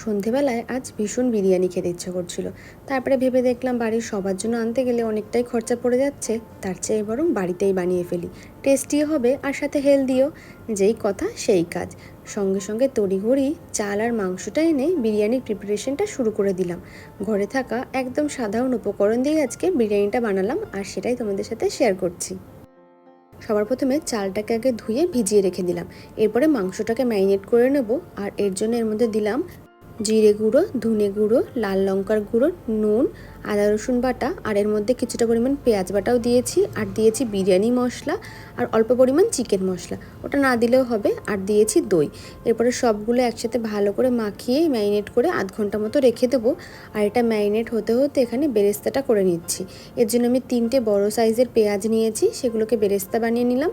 সন্ধেবেলায় আজ ভীষণ বিরিয়ানি খেতে ইচ্ছে করছিল। তারপরে ভেবে দেখলাম বাড়ির সবার জন্য আনতে গেলে অনেকটাই খরচা পড়ে যাচ্ছে, তার চেয়ে বরং বাড়িতেই বানিয়ে ফেলি। টেস্টিও হবে আর সাথে হেলদিও, যেই কথা সেই কাজ। সঙ্গে সঙ্গে তড়িঘড়ি, চাল আর মাংসটা এনে বিরিয়ানির প্রিপারেশনটা শুরু করে দিলাম। ঘরে থাকা একদম সাধারণ উপকরণ দিয়ে আজকে বিরিয়ানিটা বানালাম আর সেটাই তোমাদের সাথে শেয়ার করছি। সবার প্রথমে চালটাকে আগে ধুয়ে ভিজিয়ে রেখে দিলাম। এরপরে মাংসটাকে ম্যারিনেট করে নেব আর এর জন্য এর মধ্যে দিলাম জিরে গুঁড়ো, ধনে গুঁড়ো, লাল লঙ্কার গুঁড়ো, নুন, আদা, রসুন বাটা, আর এর মধ্যে কিছুটা পরিমাণ পেঁয়াজ বাটাও দিয়েছি, আর দিয়েছি বিরিয়ানি মশলা, আর অল্প পরিমাণ চিকেন মশলা। ওটা না দিলেও হবে, আর দিয়েছি দই। এরপরে সবগুলো একসাথে ভালো করে মাখিয়ে ম্যারিনেট করে আধ ঘণ্টা মতো রেখে দেবো, আর এটা ম্যারিনেট হতে হতে এখানে বেরেস্তাটা করে নিচ্ছি। এর জন্য আমি তিনটে বড় সাইজের পেঁয়াজ নিয়েছি, সেগুলোকে বেরেস্তা বানিয়ে নিলাম।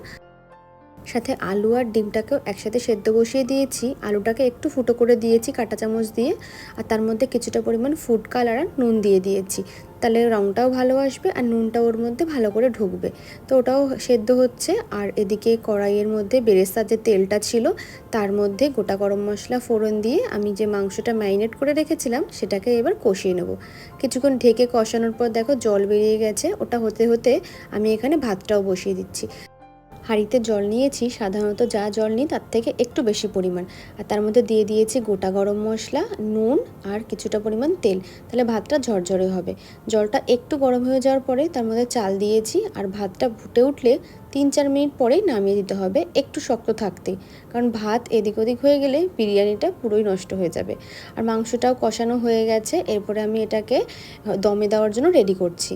সাথে আলু আর ডিমটাকেও একসাথে সেদ্ধ বসিয়ে দিয়েছি। আলুটাকে একটু ফুটো করে দিয়েছি কাঁটা চামচ দিয়ে। আর তার মধ্যে কিছুটা পরিমাণ ফুড কালার আর নুন দিয়ে দিয়েছি। তাহলে রঙটাও ভালো আসবে আর নুনটা ওর মধ্যে ভালো করে ঢুকবে। তো ওটাও সেদ্ধ হচ্ছে। আর এদিকে কড়াইয়ের মধ্যে বেরেস্তার যে তেলটা ছিল, তার মধ্যে গোটা গরম মশলা ফোড়ন দিয়ে আমি যে মাংসটা ম্যারিনেট করে রেখেছিলাম, সেটাকে এবার কষিয়ে নেব। কিছুক্ষণ ঢেকে কষানোর পর দেখো জল বেরিয়ে গেছে। ওটা হতে হতে আমি এখানে ভাতটাও বসিয়ে দিচ্ছি। হাঁড়িতে জল নিয়েছি, সাধারণত যা জল নিই তার থেকে একটু বেশি পরিমাণ। আর তার মধ্যে দিয়ে দিয়েছি গোটা গরম মশলা, নুন আর কিছুটা পরিমাণ তেল। তাহলে ভাতটা ঝরঝরে হবে। জলটা একটু গরম হয়ে যাওয়ার পরে তার মধ্যে চাল দিয়েছি আর ভাতটা ফুটে উঠলে তিন চার মিনিট পরেই নামিয়ে দিতে হবে একটু শক্ত থাকতে। কারণ ভাত এদিক ওদিক হয়ে গেলে বিরিয়ানিটা পুরোই নষ্ট হয়ে যাবে। আর মাংসটাও কষানো হয়ে গেছে, এরপরে আমি এটাকে দমে দেওয়ার জন্য রেডি করছি।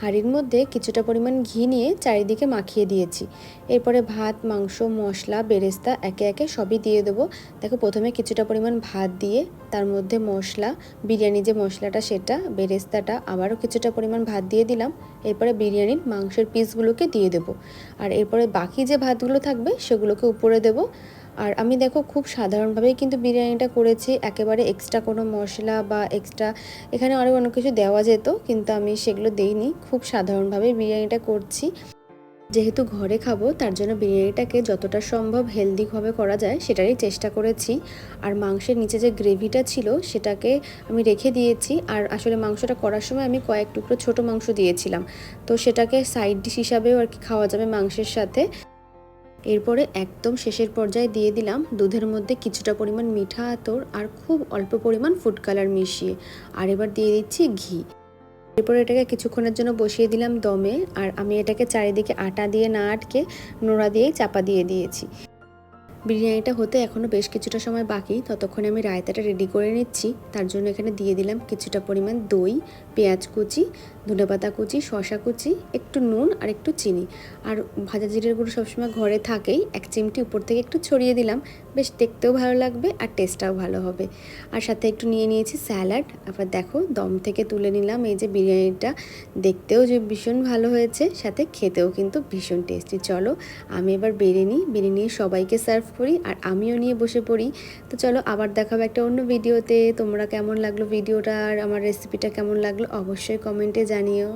হাঁড়ির মধ্যে কিছুটা পরিমাণ ঘি নিয়ে চারিদিকে মাখিয়ে দিয়েছি। এরপরে ভাত, মাংস, মশলা, বেরেস্তা একে একে সবই দিয়ে দেবো। দেখো, প্রথমে কিছুটা পরিমাণ ভাত দিয়ে তার মধ্যে মশলা, বিরিয়ানি যে মশলাটা সেটা, বেরেস্তাটা আবারও কিছুটা পরিমাণ ভাত দিয়ে দিলাম। এরপরে বিরিয়ানির মাংসের পিসগুলোকে দিয়ে দেবো। আর এরপরে বাকি যে ভাতগুলো থাকবে সেগুলোকে উপরে দেবো। আর আমি দেখো খুব সাধারণভাবেই কিন্তু বিরিয়ানিটা করেছি, একেবারে এক্সট্রা কোনো মশলা বা এক্সট্রা এখানে আরও অনেক কিছু দেওয়া যেত, কিন্তু আমি সেগুলো দেইনি, খুব সাধারণভাবে বিরিয়ানিটা করছি। যেহেতু ঘরে খাব, তার জন্য বিরিয়ানিটাকে যতটা সম্ভব হেলদিভাবে করা যায়, সেটারই চেষ্টা করেছি। আর মাংসের নিচে যে গ্রেভিটা ছিল, সেটাকে আমি রেখে দিয়েছি। আর আসলে মাংসটা করার সময় আমি কয়েক টুকরো ছোট মাংস দিয়েছিলাম। তো সেটাকে সাইড ডিশ হিসাবেও আর কি খাওয়া যাবে মাংসের সাথে। এরপরে একদম শেষের পর্যায়ে দিয়ে দিলাম দুধের মধ্যে কিছুটা পরিমাণ মিঠা আতর আর খুব অল্প পরিমাণ ফুড কালার মিশিয়ে। আর এবার দিয়ে দিচ্ছি ঘি। এরপর এটাকে কিছুক্ষণের জন্য বসিয়ে দিলাম দমে। আর আমি এটাকে চারিদিকে আটা দিয়ে না আটকে নোড়া দিয়েই চাপা দিয়ে দিয়েছি। বিরিয়ানিটা হতে এখনও বেশ কিছুটা সময় বাকি। ততক্ষণে আমি রায়তাটা রেডি করে নিচ্ছি। তার জন্য এখানে দিয়ে দিলাম কিছুটা পরিমাণ দই, পেঁয়াজ কুচি, ধনেপাতা কুচি শশা কুচি, একটু নুন আর একটু চিনি। আর ভাজা জিরের গুঁড়ো সবসময় ঘরে থাকেই। এক চিমটি উপর থেকে একটু ছড়িয়ে দিলাম। বেশ দেখতেও ভালো লাগবে আর টেস্টটাও ভালো হবে। আর সাথে একটু নিয়ে নিয়েছি স্যালাড। আবার দেখো, দম থেকে তুলে নিলাম এই যে বিরিয়ানিটা। দেখতেও যে ভীষণ ভালো হয়েছে। সাথে খেতেও কিন্তু ভীষণ টেস্টি চলো, আমি এবার বেড়ে নিই। বেড়ে নিয়ে সবাইকে সার্ভ করি আর আমিও নিয়ে বসে পড়ি। তো চলো আবার দেখাবো একটা অন্য ভিডিওতে। তোমরা কেমন লাগল ভিডিওটা আর আমার রেসিপিটা কেমন লাগল অবশ্যই কমেন্টে জানিও।